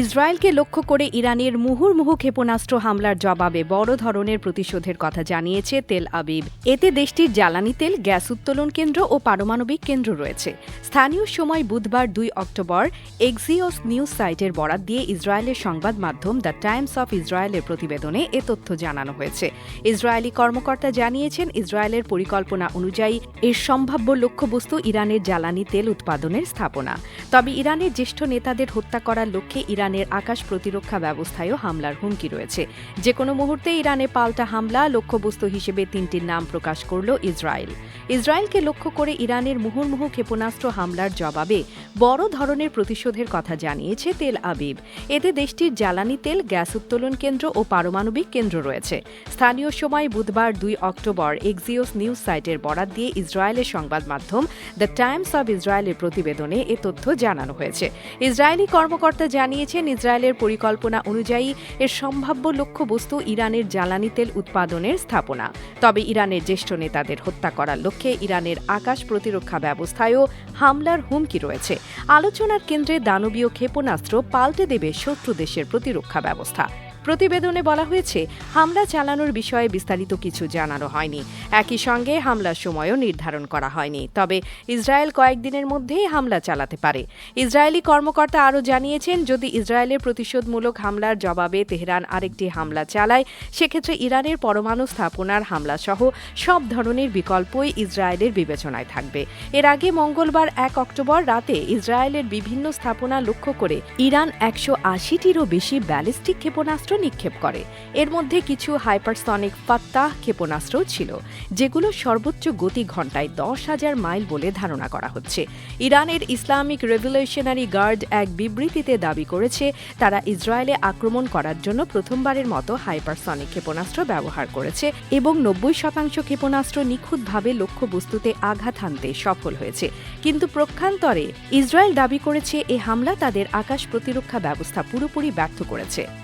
ইসরায়েলকে লক্ষ্য করে ইরানের মুহুর্মুহু ক্ষেপণাস্ত্র হামলার জবাবে বড় ধরনের প্রতিশোধের কথা জানিয়েছে তেল আবিব। এতে দেশটির জ্বালানি তেল, গ্যাস উত্তোলন কেন্দ্র ও পারমাণবিক কেন্দ্র রয়েছে। স্থানীয় সময় বুধবার দুই অক্টোবর এক্সিওস নিউজ সাইটের বরাত দিয়ে ইসরায়েলের সংবাদ মাধ্যম দ্য টাইমস অফ ইসরায়েলের প্রতিবেদনে এ তথ্য জানানো হয়েছে। ইসরায়েলি কর্মকর্তা জানিয়েছেন, ইসরায়েলের পরিকল্পনা অনুযায়ী এর সম্ভাব্য লক্ষ্যবস্তু ইরানের জ্বালানি তেল উৎপাদনের স্থাপনা। তবে ইরানের জ্যেষ্ঠ নেতাদের হত্যা করার লক্ষ্যে ইরানের আকাশ প্রতিরক্ষা ব্যবস্থায়ও হামলার হুমকি রয়েছে। যে কোনো মুহূর্তে ইরানে পাল্টা হামলা লক্ষ্যবস্তু হিসেবে তিনটির নাম প্রকাশ করল ইসরায়েল। ইসরায়েলকে লক্ষ্য করে ইরানের মুহুর্মুহু ক্ষেপণাস্ত্র হামলার জবাবে বড় ধরনের প্রতিশোধের কথা জানিয়েছে তেল আবিব। এতে দেশটির জ্বালানি তেল, গ্যাস উত্তোলন কেন্দ্র ও পারমাণবিক কেন্দ্র রয়েছে। স্থানীয় সময় বুধবার দুই অক্টোবর এক্সিওস নিউজ সাইটের বরাত দিয়ে ইসরায়েলের সংবাদ মাধ্যম দ্য টাইমস অব ইসরায়েলের প্রতিবেদনে এ তথ্য জানানো হয়েছে। ইসরায়েলি কর্মকর্তা জানিয়েছেন, ইসরায়েলের পরিকল্পনা অনুযায়ী এর সম্ভাব্য লক্ষ্যবস্তু ইরানের জ্বালানি তেল উৎপাদনের স্থাপনা। তবে ইরানের জ্যেষ্ঠ নেতাদের হত্যা করার লক্ষ্যে ইরানের আকাশ প্রতিরক্ষা ব্যবস্থায়ও হামলার হুমকি রয়েছে। আলোচনার কেন্দ্রে দানবীয় ক্ষেপণাস্ত্র পাল্টে দেবে শত্রু দেশের প্রতিরক্ষা ব্যবস্থা। প্রতিবেদনে বলা হয়েছে, হামলা চালানোর বিষয়ে বিস্তারিত কিছু জানানো হয়নি। একই সঙ্গে হামলার সময়ও নির্ধারণ করা হয়নি। তবে ইসরায়েল কয়েকদিনের মধ্যেই হামলা চালাতে পারে। ইসরায়েলি কর্মকর্তা আরও জানিয়েছেন, যদি ইসরায়েলের প্রতিশোধমূলক হামলার জবাবে তেহরান আরেকটি হামলা চালায়, সেক্ষেত্রে ইরানের পরমাণু স্থাপনার হামলা সহ সব ধরনের বিকল্পই ইসরায়েলের বিবেচনায় থাকবে। এর আগে মঙ্গলবার এক অক্টোবর রাতে ইসরায়েলের বিভিন্ন স্থাপনা লক্ষ্য করে ইরান একশো আশিটিরও বেশি ব্যালিস্টিক ক্ষেপণাস্ত্র নিক্ষেপ করে। এর মধ্যে কিছু হাইপারসনিক ফাত্তাহ ক্ষেপণাস্ত্রও ছিল, যেগুলো সর্বোচ্চ গতি ঘন্টায় দশ হাজার মাইল বলে ধারণা করা হচ্ছে। ইরানের ইসলামিক রেভলিউশনারি গার্ড এক বিবৃতিতে দাবি করেছে, তারা ইসরায়েলে আক্রমণ করার জন্য প্রথমবারের মতো হাইপারসনিক ক্ষেপণাস্ত্র ব্যবহার করেছে এবং নব্বই শতাংশ ক্ষেপণাস্ত্র নিখুঁতভাবে লক্ষ্যবস্তুতে আঘাত হানতে সফল হয়েছে। কিন্তু প্রক্ষান্তরে ইসরায়েল দাবি করেছে, এ হামলা তাদের আকাশ প্রতিরক্ষা ব্যবস্থা পুরোপুরি ব্যর্থ করেছে।